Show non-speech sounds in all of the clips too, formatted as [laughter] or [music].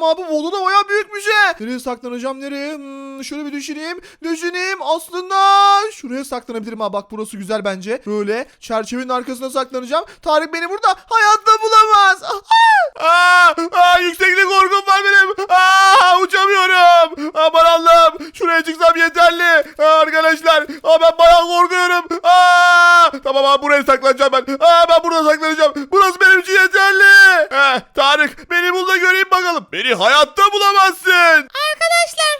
Bakacağım abi. Volu da bayağı büyükmüş he. Nereye saklanacağım nereye? Hmm, şöyle bir düşüneyim. Düşüneyim. Aslında şuraya saklanabilirim ha. Bak burası güzel bence. Böyle çerçevenin arkasına saklanacağım. Tarık beni burada hayatta bulamaz. [laughs] Aa, aa, yükseklik korkum var benim. Aa, uçamıyorum. Şuraya çıksam yeterli. Aa, arkadaşlar. Aa, ben bayağı korkuyorum. Aa, tamam abi buraya saklanacağım ben. Aa, ben burada saklanacağım. Burası benim için yeterli. Heh, Tarık beni bul da göreyim bakalım. Beni hayatta bulamazsın. Arkadaşlar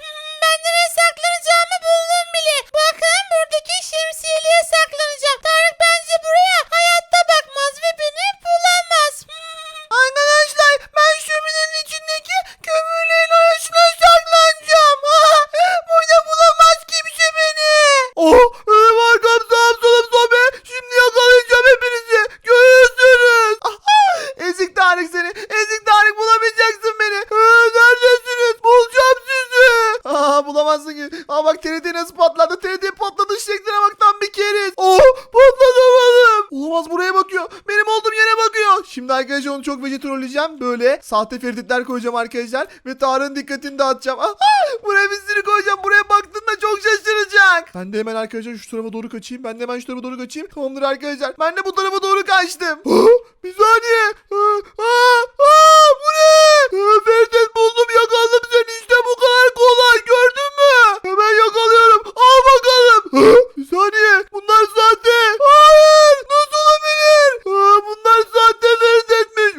nasıl patladı. TRT patladı şekline bak tam bir keriz. Oh patlatamadım. Olamaz buraya bakıyor. Benim olduğum yere bakıyor. Şimdi arkadaşlar onu çok veci trolleyeceğim. Böyle sahte feritler koyacağım arkadaşlar. Ve Tarık'ın dikkatini dağıtacağım. Ah, ah, buraya bir sürü koyacağım. Buraya baktığında çok şaşıracak. Ben de hemen arkadaşlar şu tarafa doğru kaçayım. Ben de hemen şu tarafa doğru kaçayım. Tamamdır arkadaşlar. Ben de bu tarafa doğru kaçtım. Ah, [gasps] bir saniye. Ah, ah? Ah, Ferit buldum yakaladım seni. İşte bu kadar kolay. Gördün mü? Hemen yakalıyorum. Al bakalım. Ah, bir saniye. Bunlar sahte. Hayır. Nasıl olabilir? Ah, bunlar sahte Ferit etmiş.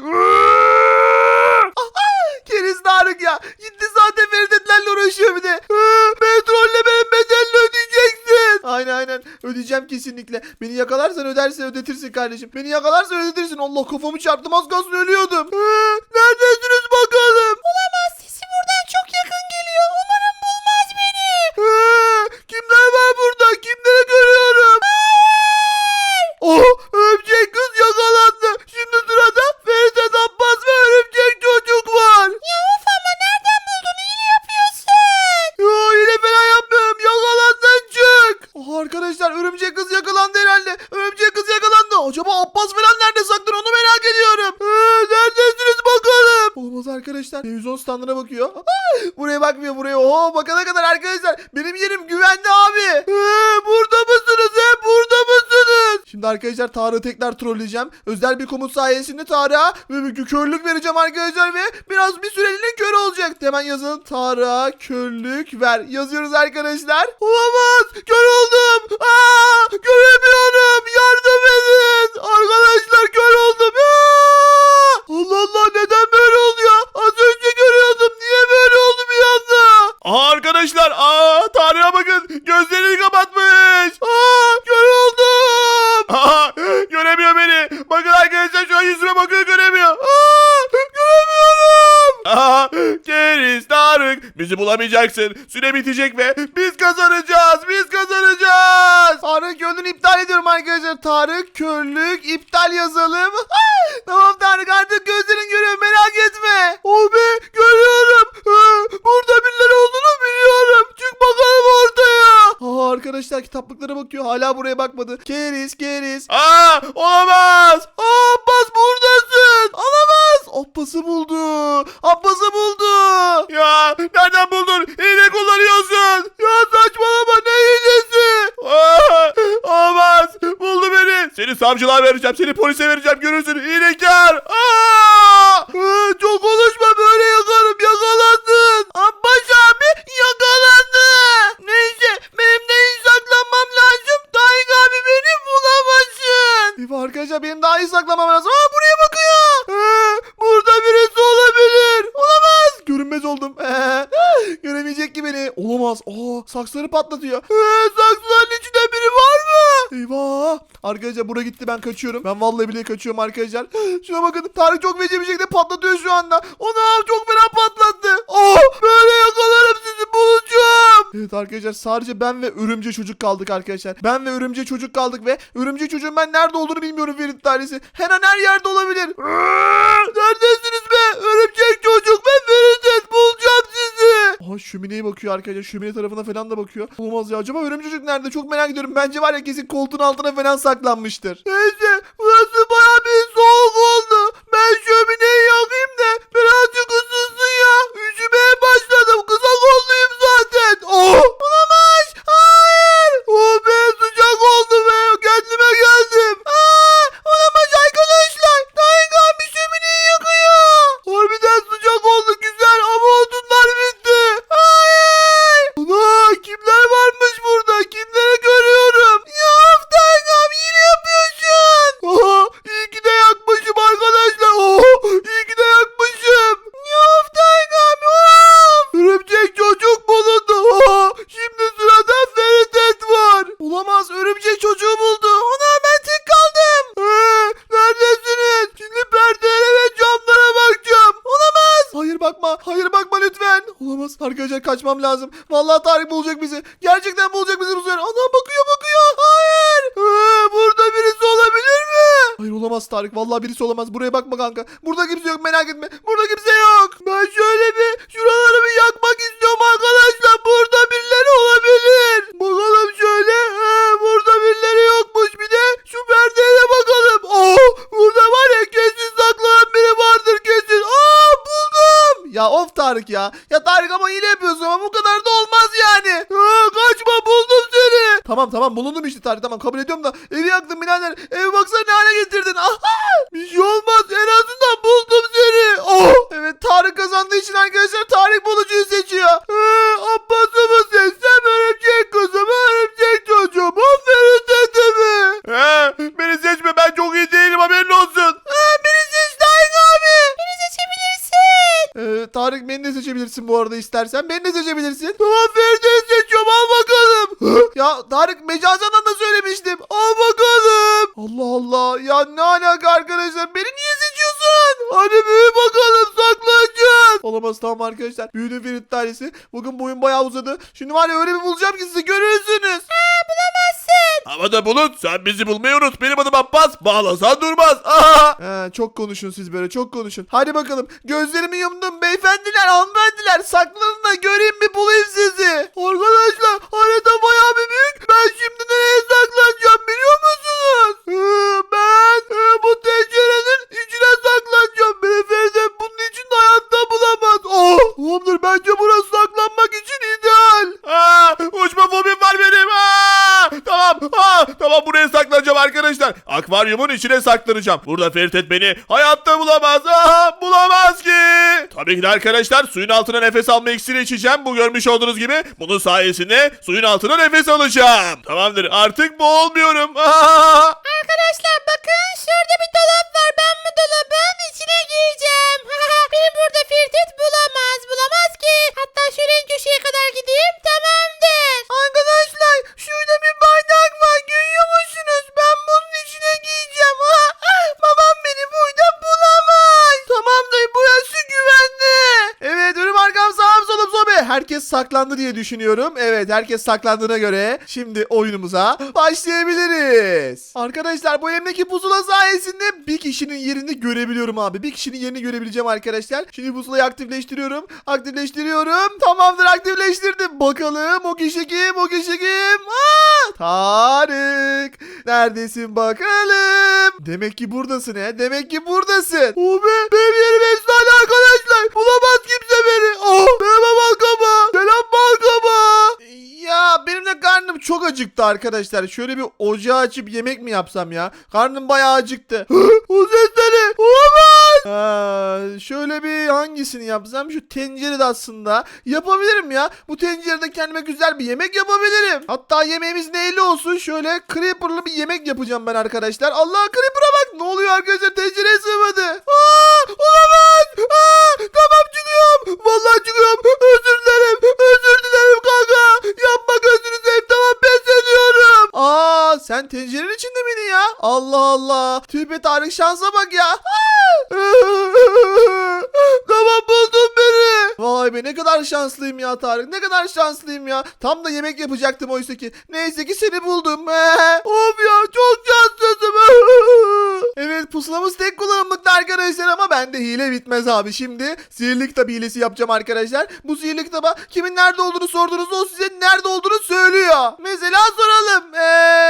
Keriz Tarık ya. Gitti sahte Feridetlerle uğraşıyor bir de. Ah, Petrolle benim bedelini ödeyeceksin. Aynen aynen. Ödeyeceğim kesinlikle. Beni yakalarsan ödersen ödetirsin kardeşim. Beni yakalarsan ödetirsin. Allah kafamı çarptım az kalsın ölüyordum. Neredesiniz arkadaşlar Tarık'ı tekrar trolleyeceğim. Özel bir komut sayesinde Tarık'a körlük vereceğim arkadaşlar ve biraz bir süreliğine kör olacak. Hemen yazın Tarık'a körlük ver. Yazıyoruz arkadaşlar. Olamaz. Kör oldum. Aa, göremiyorum. Yardım edin. Arkadaşlar kör oldum. Aa! Allah Allah neden böyle oluyor? Az önce görüyordum. Niye böyle oldu bir anda? Aa, arkadaşlar. Aa, Tarık'a bakın. Gözlerini Bizi bulamayacaksın. Süre bitecek ve biz kazanacağız. Biz kazanacağız. Tarık körlüğünü iptal ediyorum arkadaşlar. Tarık körlük iptal yazalım. tamam Tarık artık gözlerin görüyor merak etme. Oh be görüyorum. Burada birileri olduğunu biliyorum. Çık bakalım ortaya. Aa, arkadaşlar kitaplıklara bakıyor. Hala buraya bakmadı. Keriz keriz. Aa, olamaz. Aa, Abbas buradasın. Alamaz. Abbas'ı buldu. Abbas'ı buldu. Ya nereden buldun? Hile kullanıyorsun. Ya saçmalama ne hilesi. Aa, olamaz. Buldu beni. Seni savcılığa vereceğim. Seni polise vereceğim. Görürsün. Hilekar. Aa! Ee, çok konuşma böyle yakarım yakalandın. Abbas abi yakalandı. Neyse benim de iyi saklanmam lazım. Tayyip abi beni bulamasın. Eyvah arkadaşlar benim daha iyi saklamam lazım. Aa buraya bakıyor. Ee, burada birisi olabilir. Olamaz. Görünmez oldum. Ee, göremeyecek ki beni. Olamaz. Aa saksıları patlatıyor. Ee, saksıların mı? Eyvah. Arkadaşlar bura gitti ben kaçıyorum. Ben vallahi bile kaçıyorum arkadaşlar. [gasps] Şuna bakın Tarık çok feci bir şekilde patlatıyor şu anda. Onu çok fena patlattı. Oh böyle yakalarım sizi bulacağım. Evet arkadaşlar sadece ben ve örümcek çocuk kaldık arkadaşlar. Ben ve örümcek çocuk kaldık ve örümcek çocuğun ben nerede olduğunu bilmiyorum Ferit tanesi. Her an her yerde olabilir. [gasps] Neredesiniz be? Örümcek çocuk ve Şu Şömineye bakıyor arkadaşlar. Şömine tarafına falan da bakıyor. Olmaz ya. Acaba örümcek çocuk nerede? Çok merak ediyorum. Bence var ya kesin koltuğun altına falan saklanmıştır. Neyse. Burası baya bir soğuk oldu. Ben şömineyi yakayım Lazım. Vallahi Tarık bulacak bizi. Gerçekten bulacak bizi bu sefer. Ana bakıyor bakıyor. Hayır. Ee, burada birisi olabilir mi? Hayır olamaz Tarık. Vallahi birisi olamaz. Buraya bakma kanka. Burada kimse yok merak etme. Burada kimse yok. Ben şöyle bir şuraları bir yakmak istiyorum Ya of Tarık ya. Ya Tarık ama yine yapıyorsun ama bu kadar da olmaz yani. Aa, kaçma buldum seni. Tamam tamam bulundum işte Tarık tamam kabul ediyorum da evi yaktın birader. Evi baksana ne hale getirdin. Aha! Bir şey olmaz en azından buldum seni. Oh! Evet Tarık kazandığı için arkadaşlar Tarık bulucuyu seçiyor. Ee, Abbas'ı mı seçsem örümcek kızımı örümcek çocuğum. Aferin dedemi. He, Tarık beni de seçebilirsin bu arada istersen. Beni de seçebilirsin. Tamam Feride'yi seçiyorum al bakalım. [laughs] ya Tarık mecazından da söylemiştim. Al bakalım. Allah Allah. Ya ne alaka arkadaşlar. Beni niye seçiyorsun? Hadi büyü bakalım saklanacağız. Olamaz tamam arkadaşlar. Tanesi. Bugün boyun bayağı uzadı. Şimdi var ya öyle bir bulacağım ki sizi görürsünüz. Bulamazsın. Ama da Bulut sen bizi bulmayı unut. Benim adım Abbas. Bağlasan durmaz. [laughs] Aha. He, çok konuşun siz böyle çok konuşun. Hadi bakalım gözlerimi yumdum beyefendiler hanımefendiler saklanın da göreyim bir bulayım sizi. Arkadaşlar harita bayağı bir büyük. Ben şimdi nereye saklanacağım biliyor musunuz? Ee, ben e, bu tencerenin Akvaryumun içine saklanacağım. Burada Feritet beni hayatta bulamaz. Aa, bulamaz ki. Tabii ki arkadaşlar suyun altına nefes alma iksiri içeceğim. Bu görmüş olduğunuz gibi bunun sayesinde suyun altına nefes alacağım. Tamamdır artık boğulmuyorum. Arkadaşlar bakın şurada bir dolap var. Ben bu dolabın içine gireceğim. Beni burada Firdet bulamaz. Bulamaz ki. Hatta şöyle köşeye kadar gideyim. Tamamdır. Herkes saklandı diye düşünüyorum. Evet herkes saklandığına göre şimdi oyunumuza başlayabiliriz. Arkadaşlar bu elimdeki pusula sayesinde bir kişinin yerini görebiliyorum abi. Bir kişinin yerini görebileceğim arkadaşlar. Şimdi pusulayı aktifleştiriyorum. Aktifleştiriyorum. Tamamdır aktifleştirdim. Bakalım o kişi kim? O kişi kim? Aa, Tarık. Neredesin bakalım? Demek ki buradasın he. Demek ki buradasın. O be. Benim yerim efsane arkadaşlar. Bulamaz kimse beni. Oh. Merhaba çok acıktı arkadaşlar. Şöyle bir ocağı açıp yemek mi yapsam ya? Karnım bayağı acıktı. [gasps] o sesleri. Olamaz. Ha, şöyle bir hangisini yapsam? Şu tencerede aslında yapabilirim ya. Bu tencerede kendime güzel bir yemek yapabilirim. Hatta yemeğimiz neyli olsun? Şöyle creeper'lı bir yemek yapacağım ben arkadaşlar. Allah creeper'a bak. Ne oluyor arkadaşlar? Tencereye sığmadı. Aa, olamaz. Aa, tamam çıkıyorum. Vallahi çıkıyorum. Özür dilerim. Özür dilerim kanka. Yapma gözünü seveyim. Tamam pes ediyorum. Aa sen tencerenin içinde miydin ya? Allah Allah. Tübe Tarık şansa bak ya. Tamam buldun beni. Vay be ne kadar şanslıyım ya Tarık. Ne kadar şanslıyım ya. Tam da yemek yapacaktım oysa ki. Neyse ki seni buldum. [laughs] of ya çok şanslısın. [laughs] Evet pusulamız tek kullanımlıkta arkadaşlar ama bende hile bitmez abi. Şimdi sihirli kitap hilesi yapacağım arkadaşlar. Bu sihirli kitaba kimin nerede olduğunu sorduğunuzda o size nerede olduğunu söylüyor. Mesela soralım. Eee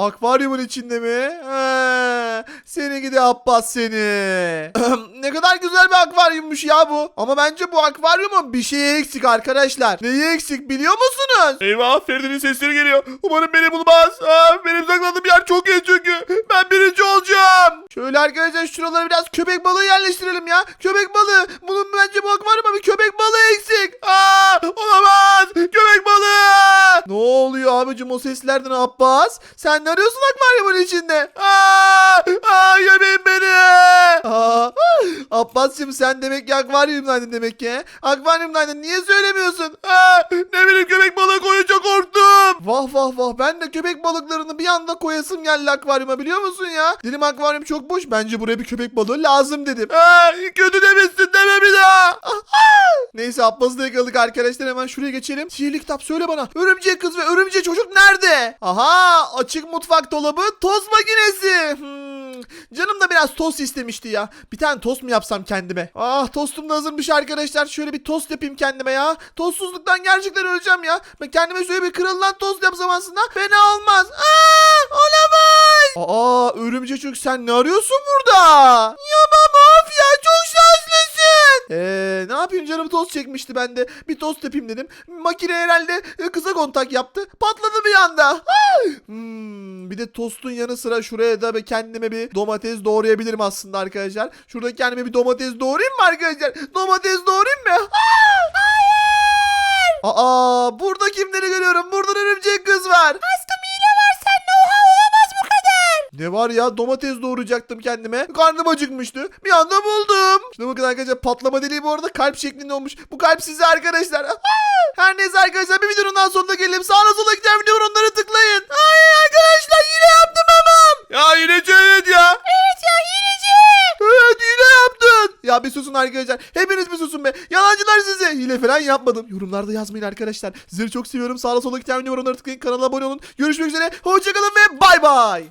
Akvaryumun içinde mi? He, seni gidi Abbas seni. ne kadar güzel bir akvaryummuş ya bu. Ama bence bu akvaryumun bir şeyi eksik arkadaşlar. Neyi eksik biliyor musunuz? Eyvah Feride'nin sesleri geliyor. Umarım beni bulmaz. Aa, benim saklandığım yer çok iyi çünkü. Ben birinci olacağım. Şöyle arkadaşlar şuralara biraz köpek balığı yerleştirelim ya. Köpek balığı. Bunun bence bu akvaryuma bir köpek balığı eksik. Aa, olamaz. Köpek balığı. Ne oluyor abicim o seslerden Abbas? Sen ne arıyorsun akvaryumun içinde? Aa, aa, yemeyin beni. Aa, Abbas'cığım sen demek ki akvaryumdaydın demek ki. Akvaryumdaydın niye söylemiyorsun? Aa, ne bileyim köpek balığı. Vah vah vah ben de köpek balıklarını bir anda koyasım geldi akvaryuma biliyor musun ya? Dedim akvaryum çok boş bence buraya bir köpek balığı lazım dedim. Aa, kötü demişsin deme bir daha. Neyse Abbas'ı da yakaladık arkadaşlar hemen şuraya geçelim. Sihirli kitap söyle bana. Örümcek kız ve örümcek çocuk nerede? Aha açık mutfak dolabı tost makinesi. Hmm, canım da biraz tost istemişti ya. Bir tane tost mu yapsam kendime? Ah tostum da hazırmış arkadaşlar. Şöyle bir tost yapayım kendime ya. Tostsuzluktan gerçekten öleceğim ya. Ben kendime şöyle bir kırılan tost yapsam aslında fena olmaz. Aa, olamaz. Aa örümcek sen ne arıyorsun burada? Ya baba of ya çok şanslısın. Eee ne yapayım canım tost çekmişti ben de. Bir tost yapayım dedim. Makine herhalde e, kısa kontak yaptı. Patladı bir anda. Hmm, bir de tostun yanı sıra şuraya da kendime bir domates doğrayabilirim aslında arkadaşlar. Şurada kendime bir domates doğrayayım mı arkadaşlar? Domates doğrayayım mı? Aa burada kimleri görüyorum? Burada örümcek kız var. Aşkım Ne var ya domates doğrayacaktım kendime. Karnım acıkmıştı. Bir anda buldum. Şuna bakın arkadaşlar patlama deliği bu arada kalp şeklinde olmuş. Bu kalp size arkadaşlar. Her neyse arkadaşlar bir videonun daha sonuna gelelim. Sağına sola giden video var onları tıklayın. Ay arkadaşlar yine yaptım babam. Ya yine evet ya. Evet ya hileci. Evet hile yaptın. Ya bir susun arkadaşlar. Hepiniz bir susun be. Yalancılar size. Hile falan yapmadım. Yorumlarda yazmayın arkadaşlar. Sizleri çok seviyorum. Sağına sola giden video var onları tıklayın. Kanala abone olun. Görüşmek üzere. Hoşçakalın ve bay bay.